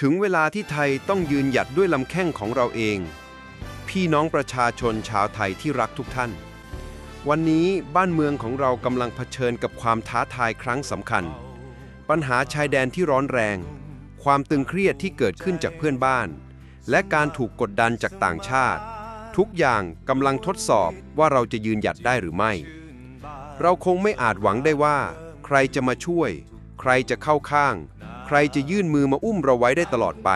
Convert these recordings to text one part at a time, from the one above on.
ถึงเวลาที่ไทยต้องยืนหยัดด้วยลำแข้งของเราเอง พี่น้องประชาชนชาวไทยที่รักทุกท่าน วันนี้บ้านเมืองของเรากำลังเผชิญกับความท้าทายครั้งสำคัญ ปัญหาชายแดนที่ร้อนแรง ความตึงเครียดที่เกิดขึ้นจากเพื่อนบ้าน และการถูกกดดันจากต่างชาติ ทุกอย่างกำลังทดสอบว่าเราจะยืนหยัดได้หรือไม่ เราคงไม่อาจหวังได้ว่า ใครจะมาช่วย ใครจะเข้าข้าง ใครจะยื่นมือมาอุ้มเราไว้ได้ตลอดไป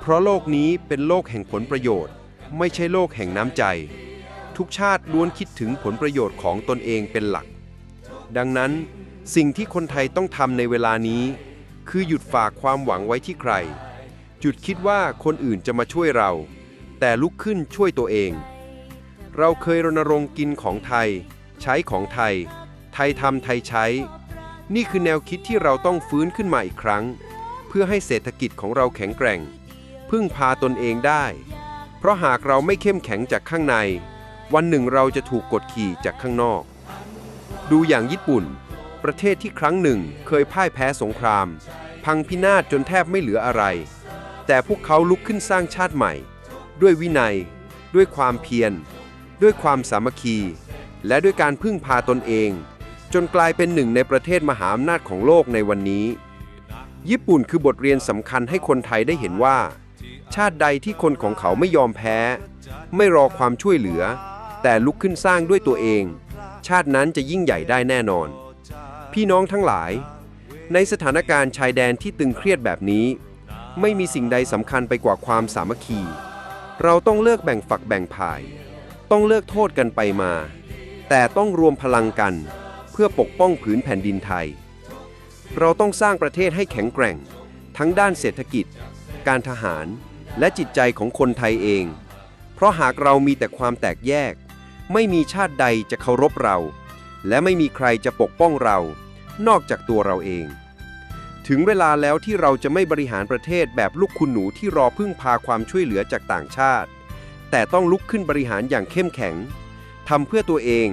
เพราะโลกนี้เป็นโลกแห่งผลประโยชน์ ไม่ใช่โลกแห่งน้ำใจ ทุกชาติล้วนคิดถึงผลประโยชน์ของตนเองเป็นหลัก ดังนั้นสิ่งที่คนไทยต้องทำในเวลานี้ คือหยุดฝากความหวังไว้ที่ใคร หยุดคิดว่าคนอื่นจะมาช่วยเรา แต่ลุกขึ้นช่วยตัวเอง เราเคยรณรงค์กินของไทย ใช้ของไทย ไทยทำไทยใช้ นี่คือแนวคิดที่เราต้องฟื้นขึ้นมาอีกครั้ง เพื่อให้เศรษฐกิจของเราแข็งแกร่ง พึ่งพาตนเองได้ เพราะหากเราไม่เข้มแข็งจากข้างใน วันหนึ่งเราจะถูกกดขี่จากข้างนอก ดูอย่างญี่ปุ่น ประเทศที่ครั้งหนึ่งเคยพ่ายแพ้สงคราม พังพินาศจนแทบไม่เหลืออะไร แต่พวกเขาลุกขึ้นสร้างชาติใหม่ ด้วยวินัย ด้วยความเพียร ด้วยความสามัคคี และด้วยการพึ่งพาตนเอง จนกลายเป็นหนึ่งในประเทศมหาอำนาจของโลกในวันนี้ ญี่ปุ่นคือบทเรียนสำคัญให้คนไทยได้เห็นว่า ชาติใดที่คนของเขาไม่ยอมแพ้ ไม่รอความช่วยเหลือ แต่ลุกขึ้นสร้างด้วยตัวเอง ชาตินั้นจะยิ่งใหญ่ได้แน่นอน พี่น้องทั้งหลาย ในสถานการณ์ชายแดนที่ตึงเครียดแบบนี้ ไม่มีสิ่งใดสำคัญไปกว่าความสามัคคี เราต้องเลิกแบ่งฝักแบ่งผาย ต้องเลิกโทษกันไปมา แต่ต้องรวมพลังกัน เพื่อปกป้องผืนแผ่นดินไทย เราต้องสร้างประเทศให้แข็งแกร่ง ทั้งด้านเศรษฐกิจ การทหาร และจิตใจของคนไทยเอง เพราะหากเรามีแต่ความแตกแยก ไม่มีชาติใดจะเคารพเรา และไม่มีใครจะปกป้องเรา นอกจากตัวเราเอง ถึงเวลาแล้วที่เราจะไม่บริหารประเทศแบบลูกคุณหนูที่รอพึ่งพาความช่วยเหลือจากต่างชาติ แต่ต้องลุกขึ้นบริหารอย่างเข้มแข็งทำเพื่อตัวเอง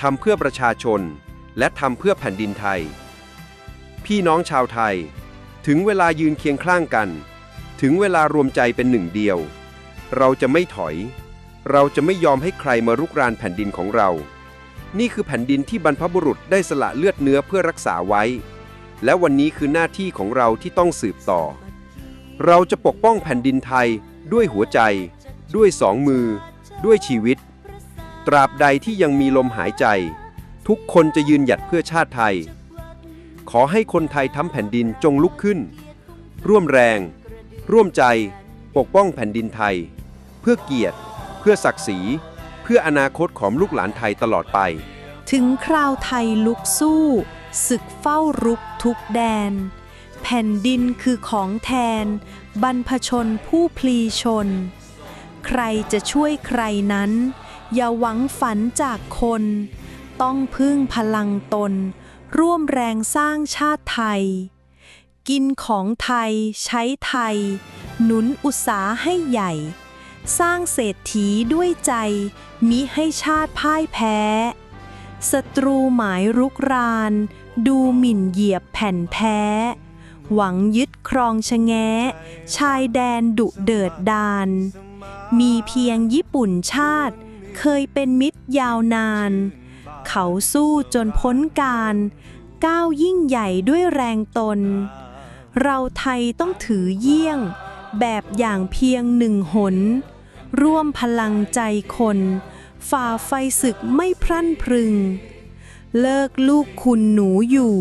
ทำเพื่อประชาชน และทำเพื่อแผ่นดินไทย พี่น้องชาวไทย ถึงเวลายืนเคียงข้างกัน ถึงเวลารวมใจเป็นหนึ่งเดียว เราจะไม่ถอย เราจะไม่ยอมให้ใครมารุกรานแผ่นดินของเรา นี่คือแผ่นดินที่บรรพบุรุษได้สละเลือดเนื้อเพื่อรักษาไว้ และวันนี้คือหน้าที่ของเราที่ต้องสืบต่อ เราจะปกป้องแผ่นดินไทยด้วยหัวใจ ด้วยสองมือ ด้วยชีวิต ตราบใดที่ยังมีลมหายใจ ทุกคนจะยืนหยัดเพื่อชาติไทย ขอให้คนไทยทั้งแผ่นดินจงลุกขึ้น ร่วมแรง ร่วมใจ ปกป้องแผ่นดินไทย เพื่อเกียรติ เพื่อศักดิ์ศรี เพื่ออนาคตของลูกหลานไทยตลอดไป ถึงคราวไทยลุกสู้ศึกเฝ้ารุกทุกแดน แผ่นดินคือของแทน บรรพชนผู้พลีชน ใครจะช่วยใครนั้น อย่าหวังฝันจากคน ต้องพึ่งพลังตน ร่วมแรงสร้างชาติไทย กินของไทยใช้ไทย หนุนอุตสาให้ใหญ่ สร้างเศรษฐีด้วยใจ มิให้ชาติพ่ายแพ้ศัตรูหมายรุกราน ดูหมิ่นเหยียบแผ่นแพ้หวังยึดครองชะแงะ ชายแดนดุเดือดดาน มีเพียงญี่ปุ่นชาติ เคยเป็นมิตรยาวนาน เขาสู้จนพ้นการ ก้าวยิ่งใหญ่ด้วยแรงตน เราไทยต้องถือเยี่ยง แบบอย่างเพียงหนึ่งหน ร่วมพลังใจคน ฝ่าไฟศึกไม่พรั่นพรึง เลิกลูกคุณหนูอยู่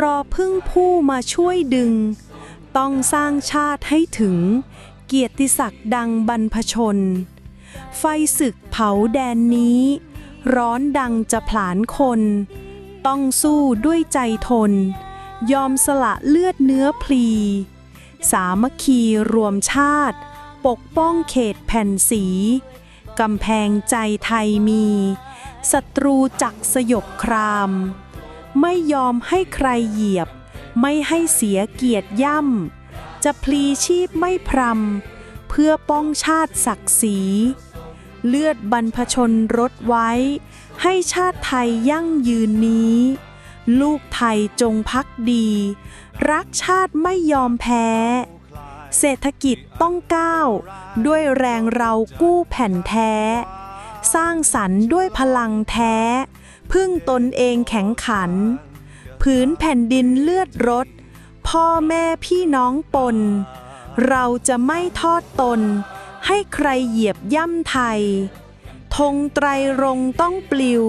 รอพึ่งผู้มาช่วยดึง ต้องสร้างชาติให้ถึง เกียรติศักดิ์ดังบรรพชน ไฟศึกเผาแดนนี้ ร้อนดังจะผลาญคน ต้องสู้ด้วยใจทน ยอมสละเลือดเนื้อพลี สามัคคีรวมชาติ ปกป้องเขตแผ่นสี กำแพงใจไทยมีศัตรูจักสยบคราม ไม่ยอมให้ใครเหยียบ ไม่ให้เสียเกียรติย่ำ จะพลีชีพไม่พรำเพื่อป้องชาติศักดิ์ศรี เลือดบรรพชนรดไว้ ให้ชาติไทยยั่งยืนนี้ ลูกไทยจงพักดี รักชาติไม่ยอมแพ้ เศรษฐกิจต้องก้าว ด้วยแรงเรากู้แผ่นแท้ สร้างสรรค์ด้วยพลังแท้ พึ่งตนเองแข็งขัน ผืนแผ่นดินเลือดรดพ่อแม่พี่น้องปน เราจะไม่ทอดตน ให้ใครเหยียบย่ำไทย ธงไตรรงต้องปลิว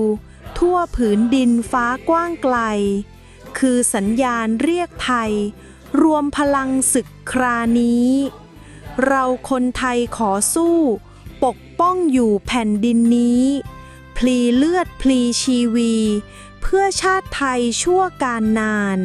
ทั่วผืนดินฟ้ากว้างไกล คือสัญญาณเรียกไทย รวมพลังศึกครานี้ เราคนไทยขอสู้ ปกป้องอยู่แผ่นดินนี้ พลีเลือดพลีชีวี เพื่อชาติไทยชั่วการนาน